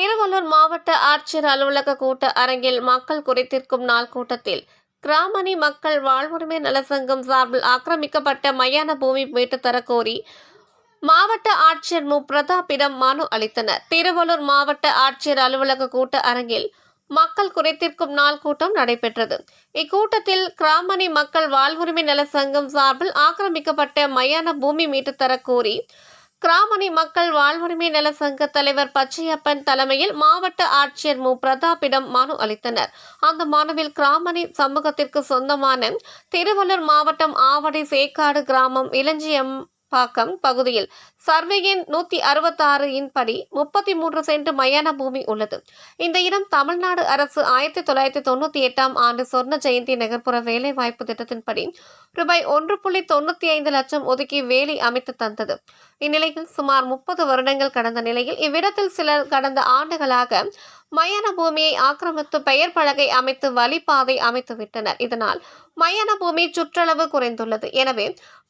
திருவள்ளூர் மாவட்ட ஆட்சியர் அலுவலக கூட்ட அரங்கில் மக்கள் குறைத்திருக்கும் நாள் கூட்டத்தில் கிராமணி மக்கள் வாழ்வுரிமை நலசங்கம் சார்பில் ஆக்கிரமிக்கப்பட்ட மயான பூமி மீட்டுத் தரக்கோரி மாவட்ட ஆட்சியர் மு. பிரதாப்பிடம் மனு அளித்தனர். திருவள்ளூர் மாவட்ட ஆட்சியர் அலுவலக கூட்ட அரங்கில் மக்கள் குறைத்திருக்கும் நாள் கூட்டம் நடைபெற்றது. இக்கூட்டத்தில் கிராமணி மக்கள் வாழ்வுரிமை நல சங்கம் சார்பில் ஆக்கிரமிக்கப்பட்ட மயான பூமி மீட்டு தரக்கோரி கோரி கிராமணி மக்கள் வாழ்வுரிமை நல சங்க தலைவர் பச்சையப்பன் தலைமையில் மாவட்ட ஆட்சியர் மு. பிரதாப்பிடம் மனு அளித்தனர். அந்த மனுவில் கிராமணி சமூகத்திற்கு சொந்தமான திருவள்ளூர் மாவட்டம் ஆவடி சேக்காடு கிராமம் இளஞ்சியம் பாக்கம் பகுதியில். சர்வே எண் நூத்தி அறுபத்தாறு இன் படி முப்பத்தி மூன்று சென்ட் மயான பூமி உள்ளது. இந்த இடம் தமிழ்நாடு அரசு ஆயிரத்தி தொள்ளாயிரத்தி தொண்ணூத்தி எட்டாம் ஆண்டு சொர்ண ஜெயந்தி நகர்ப்புற வேலை வாய்ப்பு திட்டத்தின்படி ரூபாய் ஒன்று புள்ளி தொண்ணூத்தி ஐந்து லட்சம் ஒதுக்கி வேலி அமைத்து தந்தது. இந்நிலையில் சுமார் முப்பது வருடங்கள் கடந்த நிலையில் இவ்விடத்தில் சிலர் கடந்த ஆண்டுகளாக மயான பூமியை ஆக்கிரமித்து பெயர் பலகை அமைத்து வழிபாதை அமைத்து விட்டனர் இதனால் மயான பூமி சுற்றளவு குறைந்துள்ளது. எனவே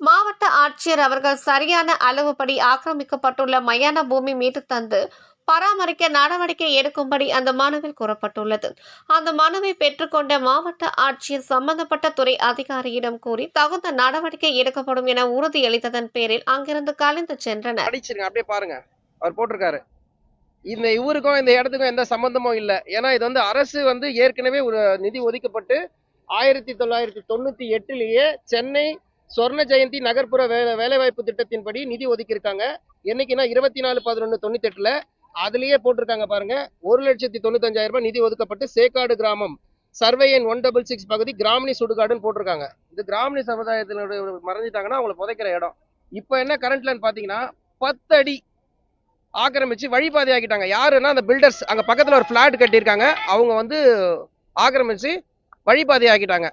மாவட்ட ஆட்சியர் அவர்கள் சரியான அளவுப்படி ஆக்கிரமிக்கப்பட்டுள்ள மயான பூமி மீட்டு தந்து பராமரிக்க நடவடிக்கை எடுக்கும்படி அந்த மனுவில் கூறப்பட்டுள்ளது. அந்த மனுவை பெற்றுக்கொண்ட மாவட்ட ஆட்சியர் சம்பந்தப்பட்ட துறை அதிகாரியிடம் கூறி தகுந்த நடவடிக்கை எடுக்கப்படும் என உறுதியளித்ததன் பேரில் அங்கிருந்து கலைந்து சென்றனர். அப்படியே பாருங்க. அவர் போட்டிருக்காரு. இந்த இவருக்கும் இந்த இடத்துக்கும் எந்த சம்பந்தமும் இல்லை. ஏன்னா இது வந்து அரசு வந்து ஏற்கனவே ஒரு நிதி ஒதுக்கப்பட்டு ஆயிரத்தி தொள்ளாயிரத்தி தொண்ணூற்றி எட்டுலேயே சென்னை சொர்ண ஜெயந்தி நகர்ப்புற வேலை வேலைவாய்ப்பு திட்டத்தின்படி நிதி ஒதுக்கியிருக்காங்க. என்னைக்குன்னா இருபத்தி நாலு பதினொன்று தொண்ணூத்தி எட்டுல அதுலேயே போட்டிருக்காங்க பாருங்க. ஒரு லட்சத்தி தொண்ணூத்தஞ்சாயிரம் ரூபாய் நிதி ஒதுக்கப்பட்டு சேக்காடு கிராமம் சர்வே எண் ஒன் டபுள் சிக்ஸ் பகுதி கிராமணி சுடுகாடுன்னு போட்டிருக்காங்க. இது கிராமணி சமுதாயத்தினுடைய மறைஞ்சிட்டாங்கன்னா அவங்கள புதைக்கிற இடம். இப்போ என்ன கரண்ட்லன்னு பார்த்தீங்கன்னா பத்து அடி ஆக்கிரமிச்சு வழிபாதை ஆக்கிட்டாங்க யாருன்னா அந்த பில்டர்ஸ் அங்கே பக்கத்தில் ஒரு ஃப்ளாட் கட்டியிருக்காங்க. அவங்க வந்து ஆக்கிரமிச்சு வழிபாதை ஆக்கிட்டாங்க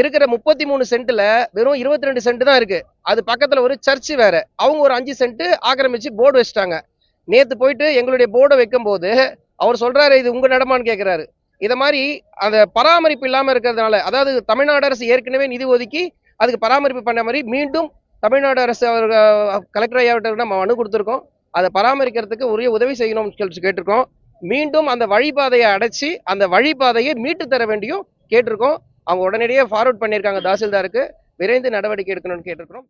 இருக்கிற முப்பத்தி மூணு சென்ட்ல வெறும் இருபத்தி ரெண்டு சென்ட் தான் இருக்கு. அது பக்கத்தில் ஒரு சர்ச் வேற. அவங்க ஒரு அஞ்சு சென்ட் ஆக்கிரமிச்சு போர்டு வச்சுட்டாங்க. நேற்று போயிட்டு எங்களுடைய போர்டை வைக்கும் போது அவர் சொல்றாரு இது உங்க நடமான்னு கேட்குறாரு இதை மாதிரி அந்த பராமரிப்பு இல்லாமல் இருக்கிறதுனால அதாவது தமிழ்நாடு அரசு ஏற்கனவே நிதி ஒதுக்கி அதுக்கு பராமரிப்பு பண்ண மாதிரி மீண்டும் தமிழ்நாடு அரசு அவர் கலெக்டர் ஐயாவிட்ட நம்ம மனு கொடுத்துருக்கோம். அதை பராமரிக்கிறதுக்கு உரிய உதவி செய்யணும்னு சொல்லி கேட்டிருக்கோம். மீண்டும் அந்த வழிபாதையை அடைச்சி அந்த வழிபாதையை மீட்டு தர வேண்டியும் கேட்டிருக்கோம். அவங்க உடனடியே ஃபார்வர்ட் பண்ணியிருக்காங்க தாசில்தாருக்கு. விரைந்து நடவடிக்கை எடுக்கணும்னு கேட்டிருக்கிறோம்.